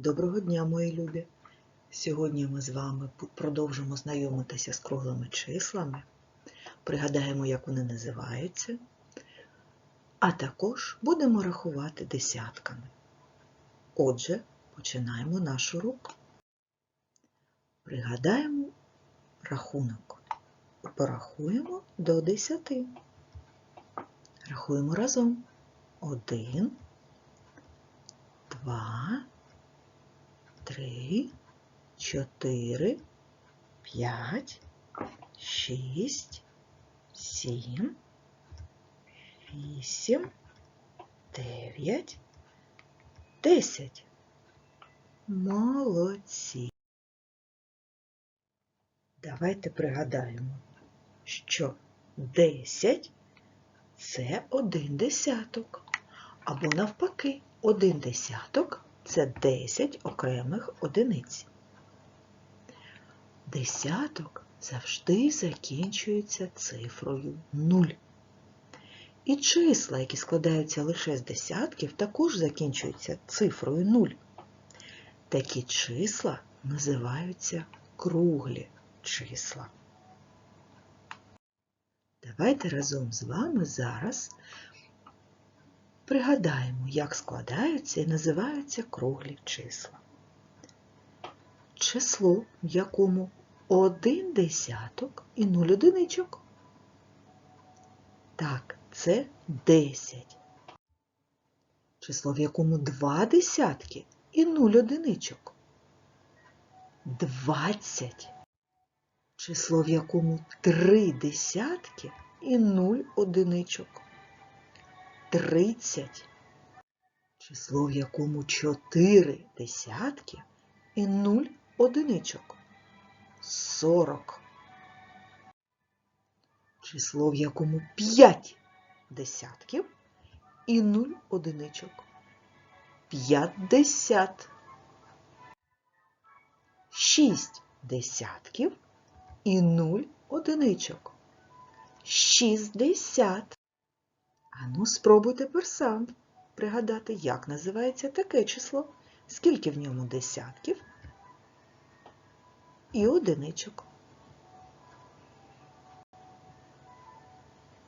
Доброго дня, мої любі! Сьогодні ми з вами продовжимо знайомитися з круглими числами, пригадаємо, як вони називаються, а також будемо рахувати десятками. Отже, починаємо наш урок. Пригадаємо рахунок. Порахуємо до 10. Рахуємо разом. Один, два, три, чотири, п'ять, шість, сім, вісім, дев'ять, десять. Молодці. Давайте пригадаємо, що десять це один десяток. Або навпаки, один десяток це 10 окремих одиниць. Десяток завжди закінчується цифрою 0. І числа, які складаються лише з десятків, також закінчуються цифрою 0. Такі числа називаються круглі числа. Давайте разом з вами зараз пригадаємо, як складаються і називаються круглі числа. Число, в якому один десяток і нуль одиничок. Так, це 10. Число, в якому два десятки і нуль одиничок. 20. Число, в якому три десятки і нуль одиничок. 30. Число, в якому 4 десятки і 0 одиничок. 40. Число, в якому 5 десятків і 0 одиничок. 50. 6 десятків і 0 одиничок. 60. Ану, спробуй тепер сам пригадати, як називається таке число, скільки в ньому десятків і одиничок.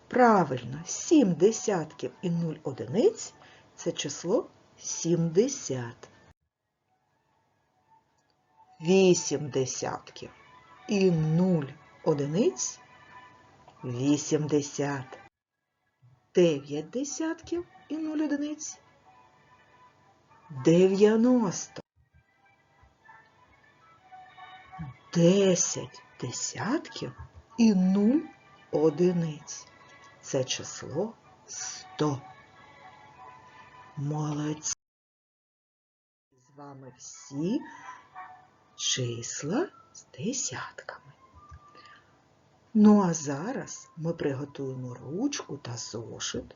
Правильно, 7 десятків і 0 одиниць це число 70. 8 десятків і 0 одиниць 80. 9 десятків і 0 одиниць. 90. 10 десятків і 0 одиниць. Це число 100. Молодці. З вами всі числа з десятками. Ну а зараз ми приготуємо ручку та зошит.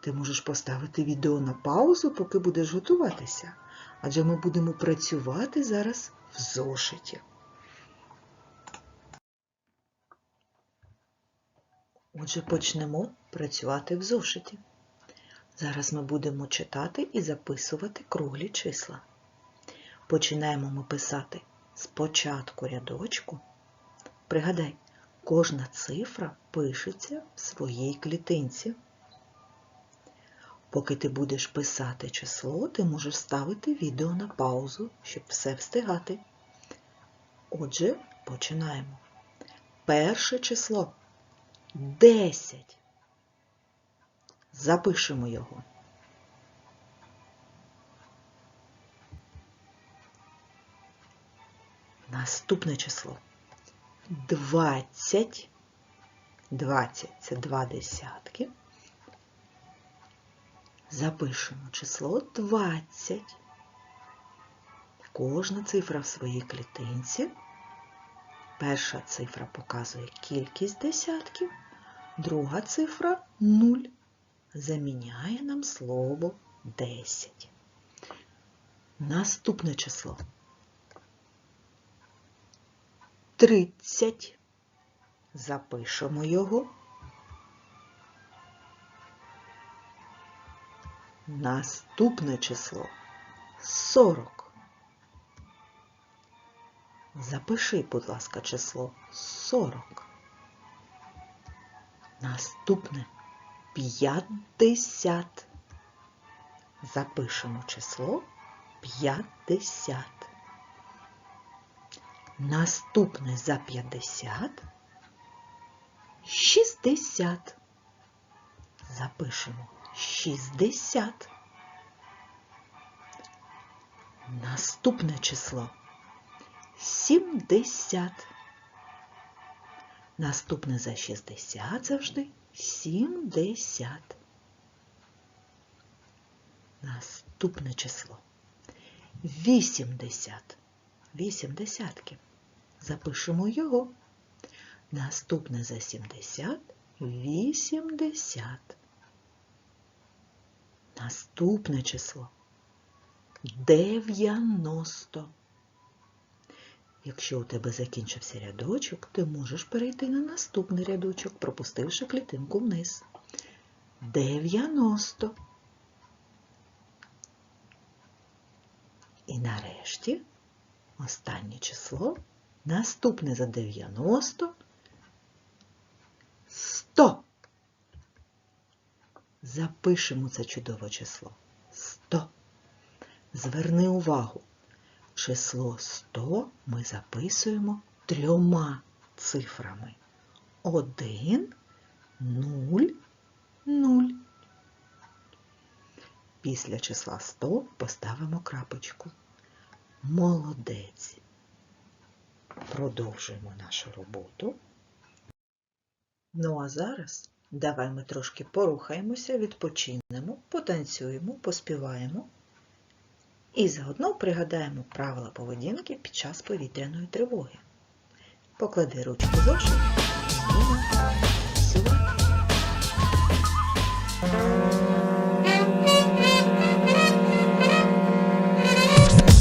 Ти можеш поставити відео на паузу, поки будеш готуватися, адже ми будемо працювати зараз в зошиті. Отже, почнемо працювати в зошиті. Зараз ми будемо читати і записувати круглі числа. Починаємо ми писати спочатку рядочку. Пригадай, Кожна цифра пишеться в своїй клітинці. Поки ти будеш писати число, ти можеш ставити відео на паузу, щоб все встигати. Отже, починаємо. Перше число 10. Запишемо його. Наступне число Двадцять. Двадцять це два десятки. Запишемо число 20. Кожна цифра в своїй клітинці. Перша цифра показує кількість десятків, друга цифра 0. Заміняє нам слово 10. Наступне число тридцять. Запишемо його. Наступне число сорок. Запиши, будь ласка, число 40. Наступне 50. Запишемо число 50. Наступне за 50 60. Запишемо 60. Наступне число 70. Наступне за 60 завжди 70. Наступне число 80. 8 десятків. Запишемо його. Наступне за 70 80. Наступне число 90. Якщо у тебе закінчився рядочок, ти можеш перейти на наступний рядочок, пропустивши клітинку вниз. 90. І нарешті останнє число, наступне за 90 100. Запишемо це чудове число. 100. Зверни увагу, число 100 ми записуємо трьома цифрами. 1, 0, 0. Після числа 100 поставимо крапочку. Молодець. Продовжуємо нашу роботу. Ну а зараз давай ми трошки порухаємося, відпочинемо, потанцюємо, поспіваємо і заодно пригадаємо правила поведінки під час повітряної тривоги. Поклади ручку зошит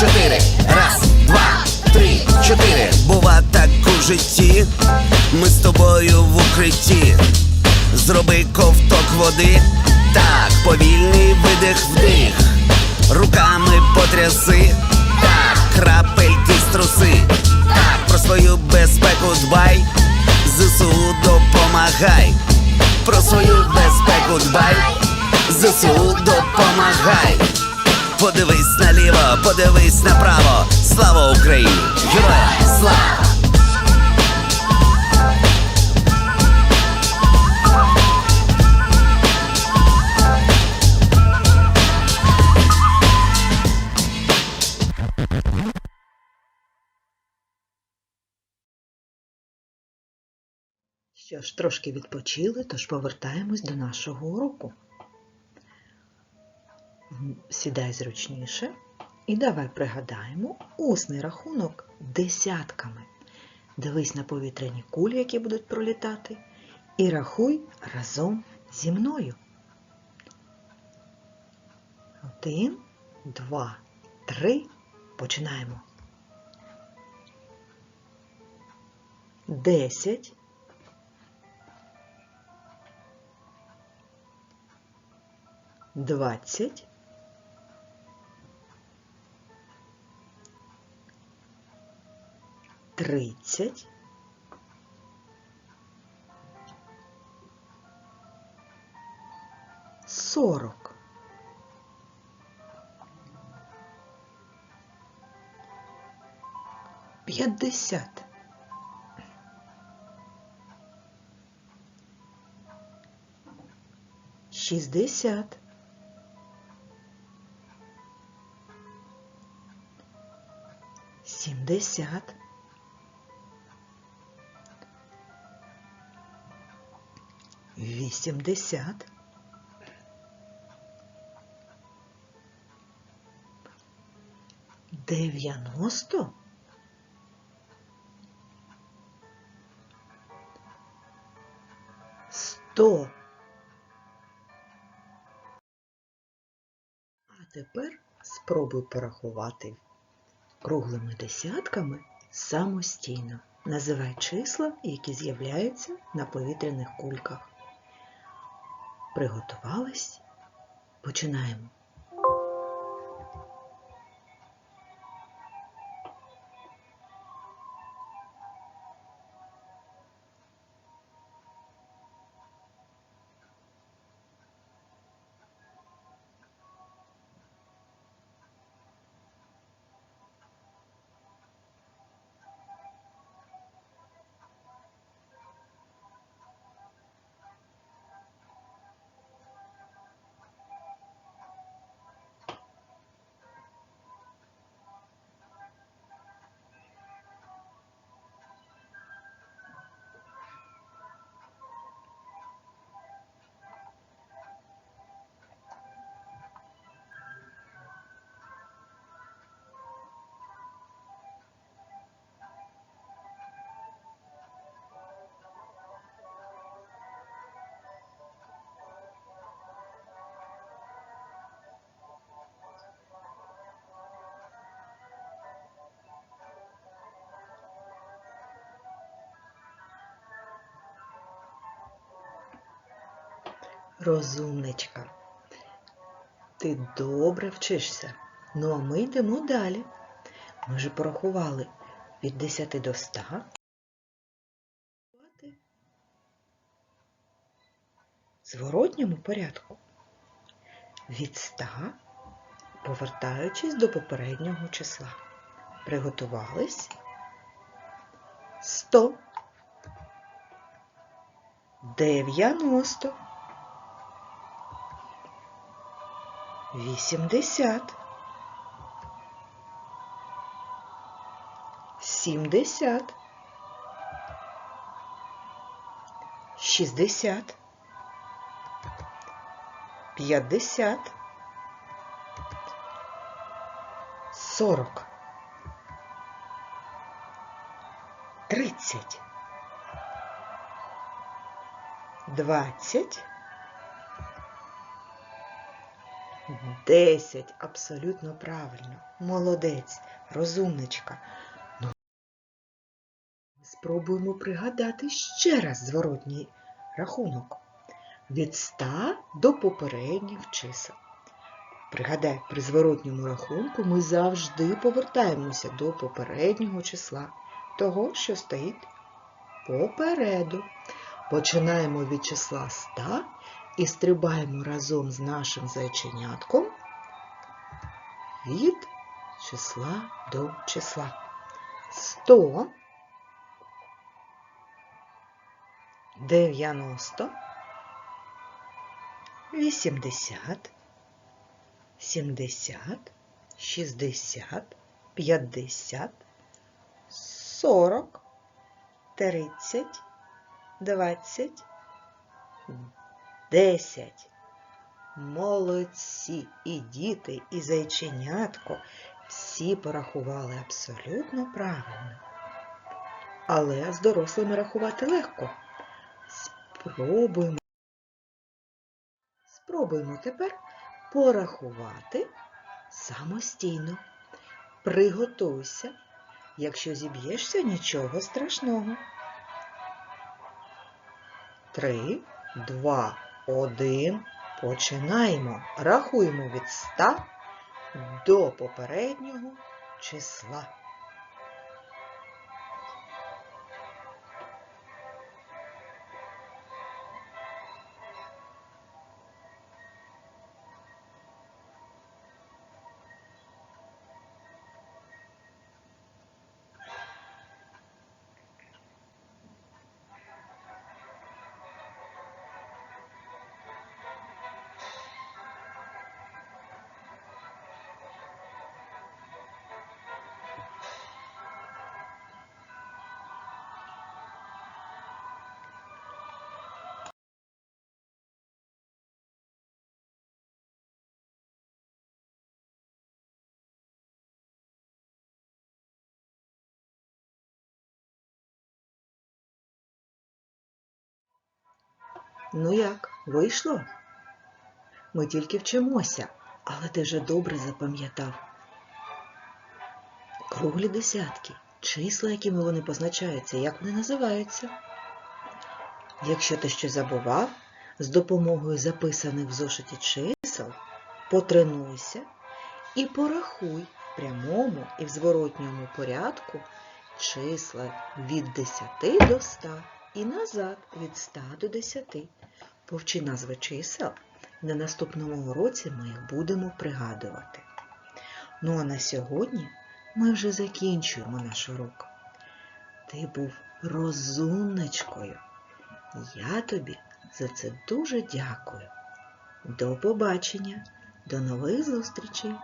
Чотири. Раз, два, три, чотири. Бува так у житті. Ми з тобою в укритті. Зроби ковток води. Так, повільний видих вдих. Руками потряси. Так, крапельки струси. Так, про свою безпеку дбай. ЗСУ допомагай. Про свою безпеку дбай. ЗСУ допомагай. Подивись наліво, подивись направо. Слава Україні! Героям слава! Що ж, трошки відпочили, тож повертаємось до нашого уроку. Сідай зручніше і давай пригадаємо усний рахунок десятками. Дивись на повітряні кулі, які будуть пролітати, і рахуй разом зі мною. Один, два, три. Починаємо. Десять. двадцять, тридцять, сорок, п'ятдесят, шістдесят. сімдесят, вісімдесят, дев'яносто, сто. А тепер спробуй порахувати круглими десятками самостійно. Називай числа, які з'являються на повітряних кульках. Приготувались? Починаємо. Розумничка. Ти добре вчишся. Ну а ми йдемо далі. Ми вже порахували від 10 до 100. Зворотньому порядку. Від 100, повертаючись до попереднього числа. Приготувались. 100. 90. Вісімдесят. Сімдесят. Шістдесят. П'ятдесят. Сорок. Тридцять. Двадцять. Десять. Абсолютно правильно. Молодець, розумничка. Ну, спробуємо пригадати ще раз зворотній рахунок. Від 100 до попередніх чисел. Пригадай, при зворотньому рахунку ми завжди повертаємося до попереднього числа, того, що стоїть попереду. Починаємо від числа 100 і стрибаємо разом з нашим зайченятком від числа до числа. 100, 90, 80, 70, 60, 50, 40, 30, 20, Десять. Молодці і діти, і зайченятко всі порахували абсолютно правильно. Але з дорослими рахувати легко. Спробуємо. Спробуємо тепер порахувати самостійно. Приготуйся. Якщо зіб'єшся, нічого страшного. Три, два, один. Починаємо. Рахуємо від 100 до попереднього числа. Ну як, вийшло? Ми тільки вчимося, але ти вже добре запам'ятав. Круглі десятки, числа, якими вони позначаються, як вони називаються. Якщо ти щось забував, з допомогою записаних в зошиті чисел потренуйся і порахуй в прямому і в зворотньому порядку числа від 10 до 100 і назад від 100 до 10. Повчи назви чисел, на наступному уроці ми їх будемо пригадувати. Ну а на сьогодні ми вже закінчуємо наш урок. Ти був розумничкою. Я тобі за це дуже дякую. До побачення, до нових зустрічей!